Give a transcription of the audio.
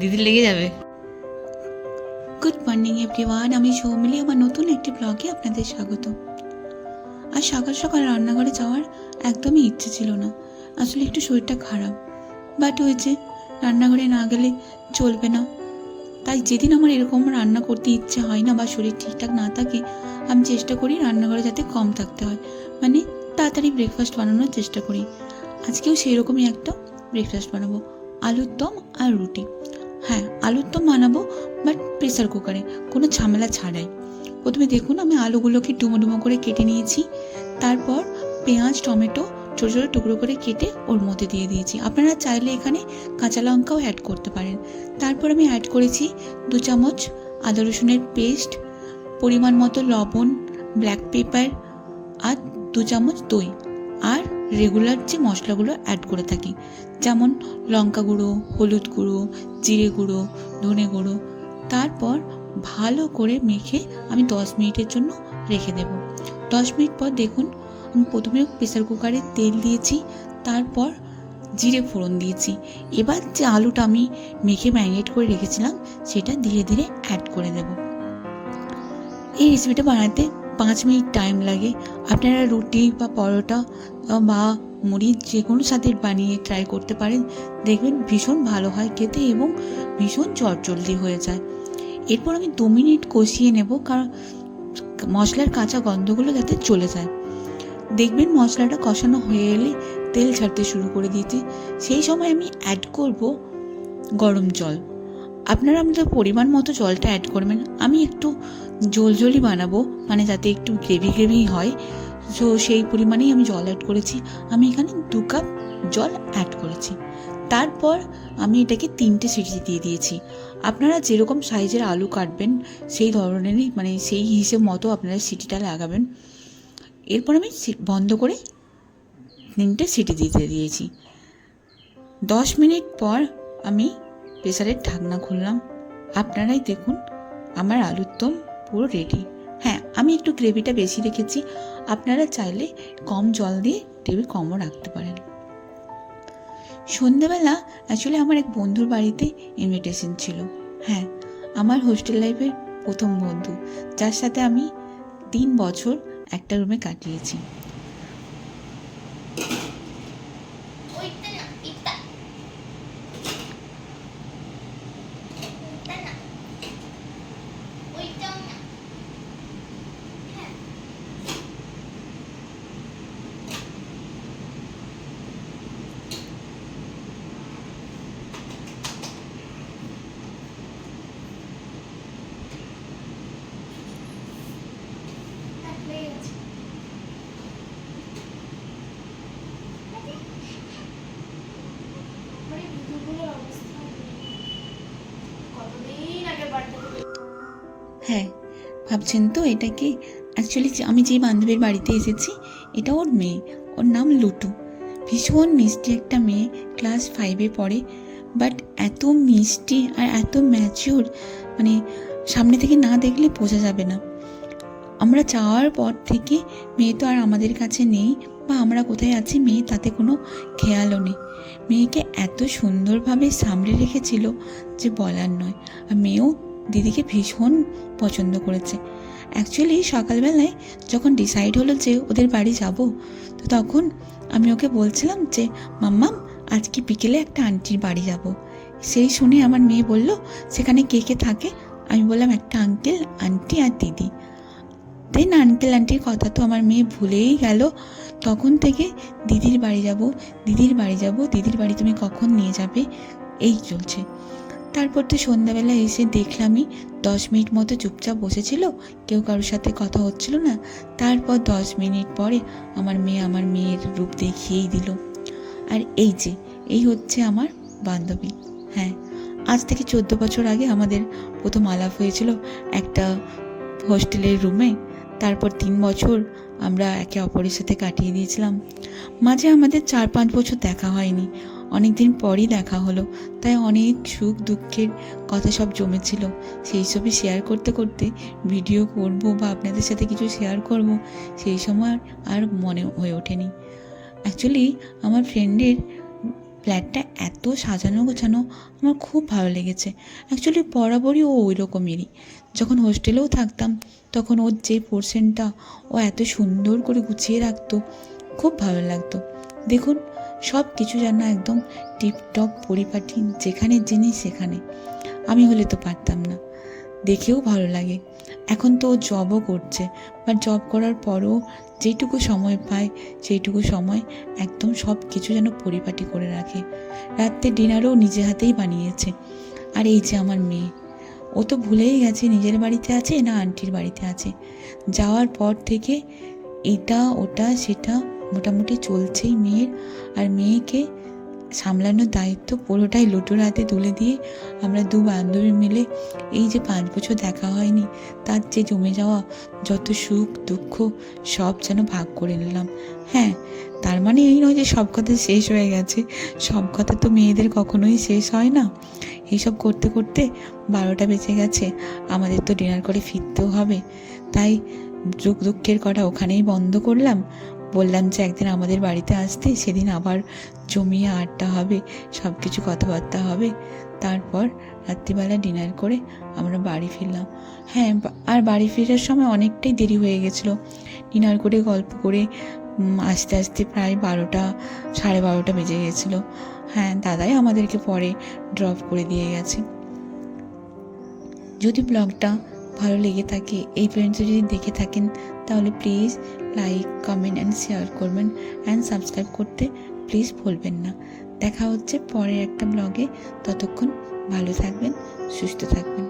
দিদির লেগে যাবে। গুড মর্নিং এভরিওয়ান আমি সৌমিলি, আমার নতুন একটি ব্লগে আপনাদের স্বাগত। আর সকাল সকাল রান্নাঘরে যাওয়ার একদমই ইচ্ছে ছিল না। আসলে একটু শরীরটা খারাপ। বাট হয়েছে রান্নাঘরে না গেলে চলবে না। তাই যেদিন আমার এরকম রান্না করতে ইচ্ছে হয় না বা শরীর ঠিকঠাক না থাকে, আমি চেষ্টা করি রান্নাঘরে যাতে কম থাকতে হয়। মানে তাড়াতাড়ি ব্রেকফাস্ট বানানোর চেষ্টা করি। আজকেও সেই রকমই একটা ব্রেকফাস্ট বানাবো। আলুর দম আর রুটি। হ্যাঁ আলুর দম বানাবো বাট প্রেসার কুকারে কোনো ঝামেলা ছাড়াই। প্রথমে দেখুন, আমি আলুগুলোকে ডুমো ডুমো করে কেটে নিয়েছি। তারপর পেঁয়াজ, টমেটো, ছোটো ছোটো টুকরো করে কেটে ওর মধ্যে দিয়ে দিয়েছি। আপনারা চাইলে এখানে কাঁচা লঙ্কাও অ্যাড করতে পারেন। তারপর আমি অ্যাড করেছি দু চামচ আদা রসুনের পেস্ট পরিমাণ মতো লবণ ব্ল্যাক পেপার আর দু চামচ দই। আর রেগুলার যে মশলাগুলো অ্যাড করে থাকি, যেমন লঙ্কা গুঁড়ো, হলুদ গুঁড়ো, জিরে গুঁড়ো, ধনে গুঁড়ো, তারপর ভালো করে মেখে আমি দশ মিনিটের জন্য রেখে দেব। দশ মিনিট পর দেখুন, আমি প্রথমে প্রেসার কুকারে তেল দিয়েছি, তারপর জিরে ফোড়ন দিয়েছি। এবার যে আলুটা আমি মেখে ম্যারিনেট করে রেখেছিলাম, সেটা ধীরে ধীরে অ্যাড করে দেব। এই রেসিপিটা বানাতে পাঁচ মিনিট টাইম লাগে। আপনারা রুটি বা পরোটা বা মুড়ি যে কোনো সাথে বানিয়ে ট্রাই করতে পারেন। দেখবেন ভীষণ ভালো হয় খেতে এবং ভীষণ চটজলদি হয়ে যায়। এরপর আমি দু মিনিট কষিয়ে নেব কারণ মশলার কাঁচা গন্ধগুলো যাতে চলে যায়। দেখবেন মশলাটা কষানো হয়ে এলে তেল ছাড়তে শুরু করে দিয়েছে। সেই সময় আমি অ্যাড করব গরম জল। আপনারা আমাদের পরিমাণ মতো জলটা অ্যাড করবেন। আমি একটু জল জলই বানাবো মানে যাতে একটু গ্রেভি গ্রেভি হয়। সো সেই পরিমাণেই আমি জল অ্যাড করেছি। আমি এখানে দু কাপ জল অ্যাড করেছি। তারপর আমি এটাকে তিনটে সিটি দিয়ে দিয়েছি। আপনারা যেরকম সাইজের আলু কাটবেন, সেই ধরনেরই মানে সেই হিসেব মতো আপনারা সিটিটা লাগাবেন। এরপর আমি বন্ধ করে তিনটে সিটি দিতে দিয়েছি। দশ মিনিট পর আমি প্রেসারের ঢাকনা খুললাম। আপনারাই দেখুন আমার আলুর দম পুরো রেডি হ্যাঁ আমি একটু গ্রেভিটা বেশি রেখেছি। আপনারা চাইলে কম জল দিয়ে টেবিল কমও রাখতে পারেন। সন্ধ্যাবেলা অ্যাকচুয়ালি আমার এক বন্ধুর বাড়িতে ইনভিটেশন ছিল। হ্যাঁ আমার হোস্টেল লাইফের প্রথম বন্ধু। যার সাথে আমি তিন বছর একটা রুমে কাটিয়েছি ওইটা না এটা ওইটা না ওইটাও না হ্যাঁ হ্যাঁ, হয়ে গেছে। মানে ভিডিওগুলোর অবস্থা কতদিন আগে বার্থডে হ্যাঁ ভাবছেন তো এটা কি? অ্যাকচুয়ালি আমি যে বান্ধবীর বাড়িতে এসেছি, এটা ওর মেয়ে। ওর নাম লুটু। ভীষণ মিষ্টি একটা মেয়ে ক্লাস ফাইভে পড়ে। বাট এত মিষ্টি আর এত ম্যাচিওর মানে সামনে থেকে না দেখলে বোঝা যাবে না। আমরা যাওয়ার পর থেকে মেয়ে তো আর আমাদের কাছে নেই, বা আমরা কোথায় আছি মেয়ে তাতে কোনো খেয়ালও নেই। মেয়েকে এত সুন্দরভাবে সামলে রেখেছিল যে বলার নয়। আর মেয়েও দিদিকে ভীষণ পছন্দ করেছে। অ্যাকচুয়ালি সকালবেলায় যখন ডিসাইড হলো যে ওদের বাড়ি যাব, তো তখন আমি ওকে বলছিলাম যে, মাম্মাম, আজকে বিকেলে একটা আন্টির বাড়ি যাব। সেই শুনে আমার মেয়ে বলল, সেখানে কে কে থাকে? আমি বললাম, একটা আঙ্কেল আন্টি আর দিদি। দেন আঙ্কেল আন্টির কথা তো আমার মেয়ে ভুলেই গেল। তখন থেকে দিদির বাড়ি যাব, দিদির বাড়ি যাব, দিদির বাড়ি তুমি কখন নিয়ে যাবে? এই চলছে। তারপর তো সন্ধ্যাবেলা এসে দেখলামই দশ মিনিট মতো চুপচাপ বসেছিল, কেউ কারোর সাথে কথা হচ্ছিল না। তারপর দশ মিনিট পরে আমার মেয়ে আমার মেয়ের রূপ দেখিয়েই দিল। আর এই যে, এই হচ্ছে আমার বান্ধবী। হ্যাঁ আজ থেকে চোদ্দ বছর আগে আমাদের প্রথম আলাপ হয়েছিল একটা হোস্টেলের রুমে। তারপর তিন বছর আমরা একে অপরের সাথে কাটিয়ে দিয়েছিলাম। মাঝে আমাদের চার পাঁচ বছর দেখা হয়নি। অনেক দিন পরই দেখা হলো, তাই অনেক সুখ দুঃখের কথা সব জমেছিল। সেই সবই শেয়ার করতে করতে ভিডিও করব বা আপনাদের সাথে কিছু শেয়ার করব, সেই সময় আর- মনে হয়ে ওঠেনি। অ্যাকচুয়ালি আমার ফ্রেন্ডের ফ্ল্যাটটা এত সাজানো গোছানো আমার খুব ভালো লেগেছে। অ্যাকচুয়ালি বরাবরই ও ওই রকমেরই যখন হোস্টেলেও থাকতাম, তখন ওর যে পোর্শনটা ও এত সুন্দর করে গুছিয়ে রাখতো, খুব ভালো লাগতো। দেখুন সব কিছু যেন একদম টিপটপ পরিপাটি, যেখানে জিনিস সেখানে। আমি হলে তো পারতাম না। দেখেও ভালো লাগে। এখন তো ও জবও করছে। বাট জব করার পরও যেটুকু সময় পায়, সেইটুকু সময় একদম সব কিছু যেন পরিপাটি করে রাখে। রাত্রে ডিনারও নিজে হাতেই বানিয়েছে। আর এই যে আমার মেয়ে। ও তো ভুলেই গেছে, নিজের বাড়িতে আছে না আন্টির বাড়িতে আছে। যাওয়ার পর থেকে এটা, ওটা, সেটা মোটামুটি চলছেই মেয়ের। আর মেয়েকে সামলানোর দায়িত্ব পুরোটাই লুটোর হাতে তুলে দিয়ে আমরা দু বান্ধবী মিলে এই যে পাঁচ বছর দেখা হয়নি, তার যে জমে যাওয়া যত সুখ, দুঃখ, সব যেন ভাগ করে নিলাম। হ্যাঁ তার মানে এই নয় যে সব কথা শেষ হয়ে গেছে। সব কথা তো মেয়েদের কখনোই শেষ হয় না। এইসব করতে করতে বারোটা বেজে গেছে, আমাদের তো ডিনার করে ফিরতেও হবে। তাই দুঃখ দুঃখের কটা ওখানেই বন্ধ করলাম। বললাম যে একদিন আমাদের বাড়িতে আসতে, সেদিন আবার জমিয়ে আড্ডা হবে সব কিছু কথাবার্তা হবে। তারপর রাত্রিবেলা ডিনার করে আমরা বাড়ি ফিরলাম। হ্যাঁ আর বাড়ি ফেরার সময় অনেকটাই দেরি হয়ে গেছিল। ডিনার করে, গল্প করে আস্তে আস্তে প্রায় বারোটা, সাড়ে বারোটা বেজে গেছিল। হ্যাঁ দাদাই আমাদেরকে পরে ড্রপ করে দিয়ে গেছে। যদি ব্লগটা ভালো লেগে থাকে, এই পর্যন্ত যদি দেখে থাকেন, তাহলে please like comment and share করবেন অ্যান্ড সাবস্ক্রাইব করতে প্লিজ ভুলবেন না। দেখা হচ্ছে পরের একটা ব্লগে ততক্ষণ ভালো থাকবেন, সুস্থ থাকবেন।